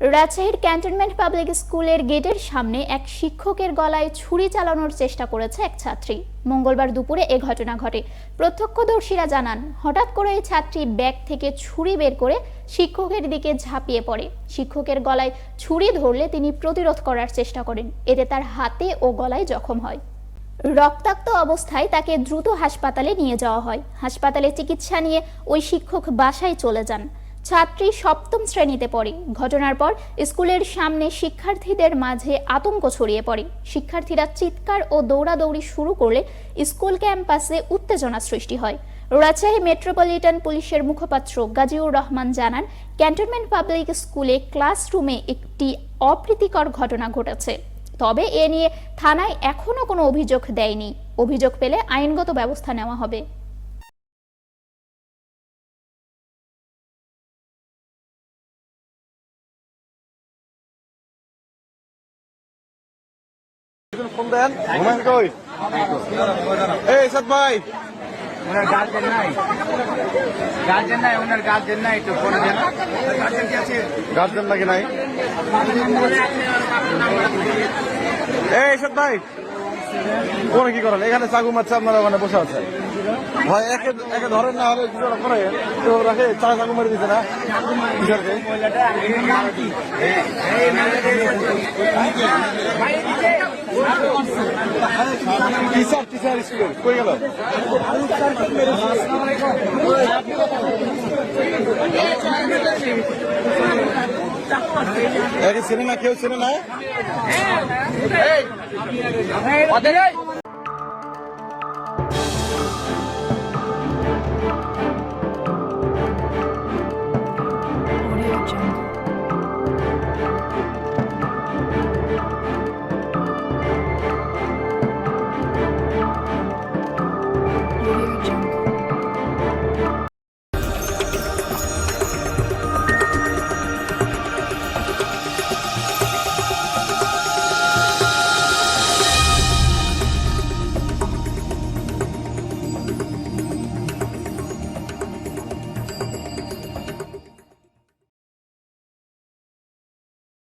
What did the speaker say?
রাজশাহীর cantonment public স্কুলের গেটের সামনে এক শিক্ষকের গলায় ছুরি চালানোর চেষ্টা করেছে এক ছাত্রী। মঙ্গলবার দুপুরে এ ঘটনা ঘটে। প্রত্যক্ষদর্শীরা জানান, হঠাৎ করে এই ছাত্রী ব্যাগ থেকে ছুরি বের করে শিক্ষকের দিকে ঝাঁপিয়ে পড়ে। শিক্ষকের গলায় ছুরি ধরলে তিনি প্রতিরোধ করার চেষ্টা করেন। এতে তার হাতে ও গলায় জখম হয়। রক্তাক্ত অবস্থায় তাকে দ্রুত হাসপাতালে নিয়ে যাওয়া হয়। হাসপাতালে চিকিৎসা নিয়ে ওই শিক্ষক বাসায় চলে যান। ছাত্রী সপ্তম শ্রেণীতে পড়ে। ঘটনার পর স্কুলের সামনে শিক্ষার্থীদের মাঝে আতঙ্ক ছড়িয়ে পড়ে। শিক্ষার্থীরা চিৎকার ও দৌড়াদৌড়ি শুরু করলে স্কুল ক্যাম্পাসে উত্তেজনা সৃষ্টি হয়। রাজশাহী মেট্রোপলিটন পুলিশের মুখপাত্র গাজীউর রহমান জানান, ক্যান্টনমেন্ট পাবলিক স্কুলে ক্লাসরুমে একটি অপ্রীতিকর ঘটনা ঘটেছে। তবে এ নিয়ে থানায় এখনও কোনো অভিযোগ দেয়নি। অভিযোগ পেলে আইনগত ব্যবস্থা নেওয়া হবে। ফোন দেন। ঘুমান কই? এই সাদ ভাই। ওনার গার্জেন নাই। গার্জেন নাই ওনার গার্জেন নাই একটু ফোন দেন। গার্জেন নাকি নাই? এই সাদ ভাই। কোন কি করেন? এখানে চাকু মারছে, আপনারা ওখানে বসে আছে ভাই, একে একে না হলে করে। তো রাখে চা চাকু মেরে দিতে না? টিচারকে টিচার টিচার স্কুলের কই গেল? এটা সিনেমা কেউ সিনেমা Audio Jungle.